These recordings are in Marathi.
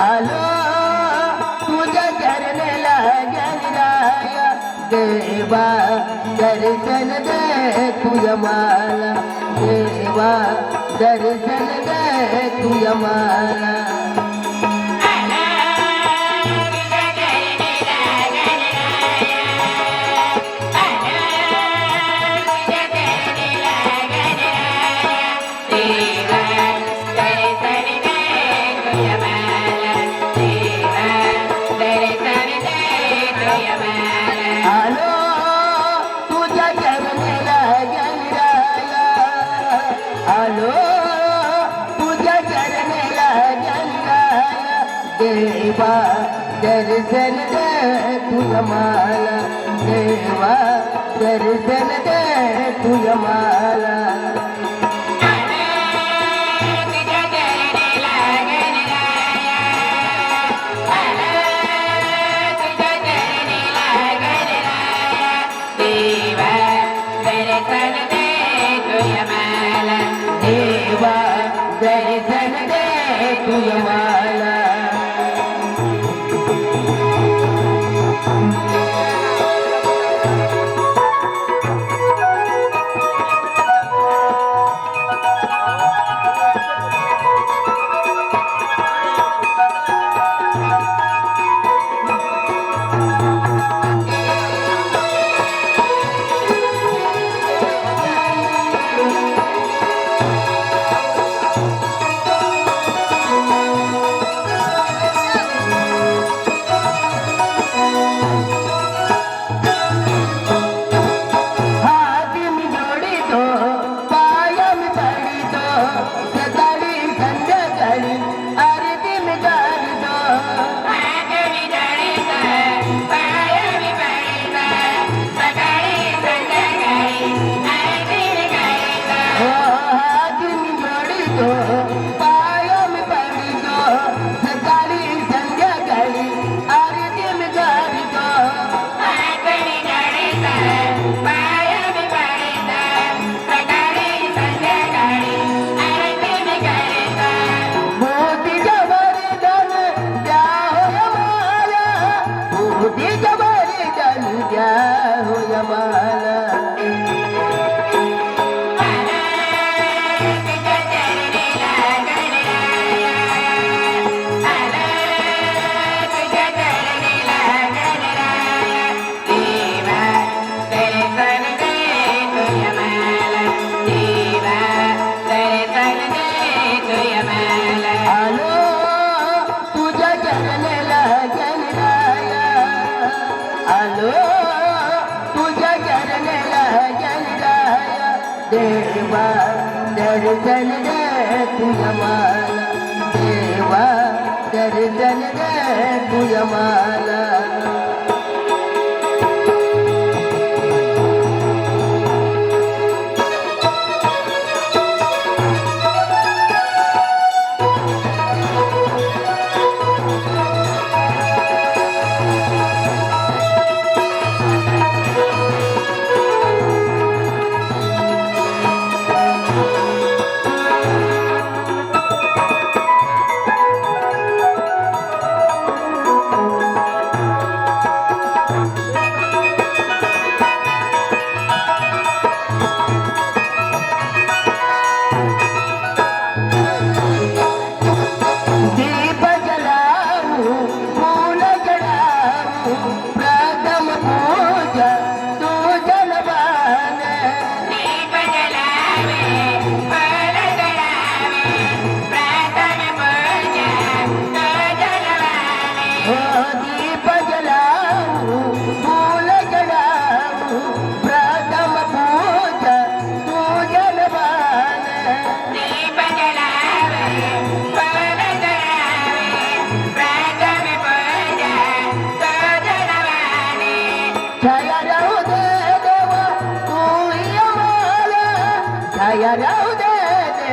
आलो तुझ्या चरणला गणराया देवा दर्शन दे तुझ्या देवा दर्शन दे तुझ्या தரிசனத துயமால தேவா தரிசனத துயமால தேவ தரிசன देवा दर्शन दे तुझ्या माला. देवा दर्शन दे तुझ्या माला.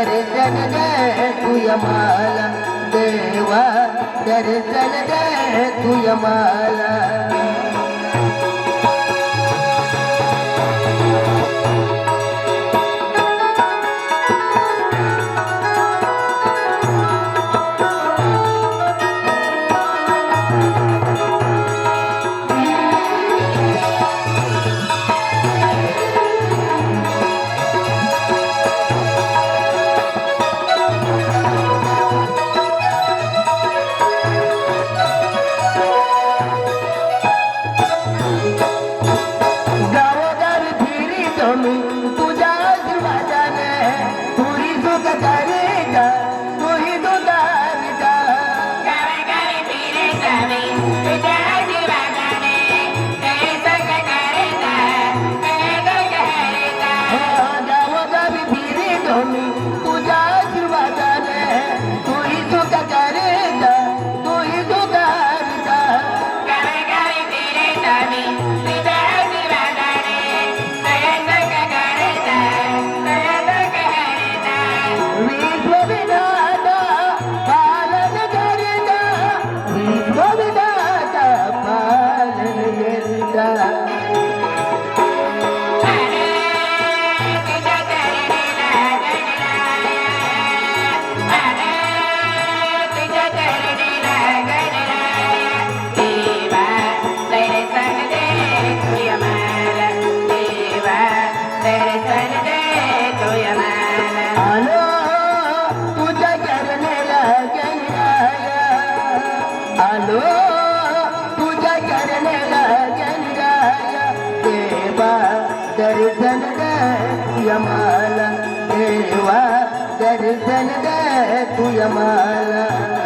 दर्शन दे तुय मला देवा दर्शन दे तुय मला। morning. तुया माला देवा दर्शन दे तुया माला.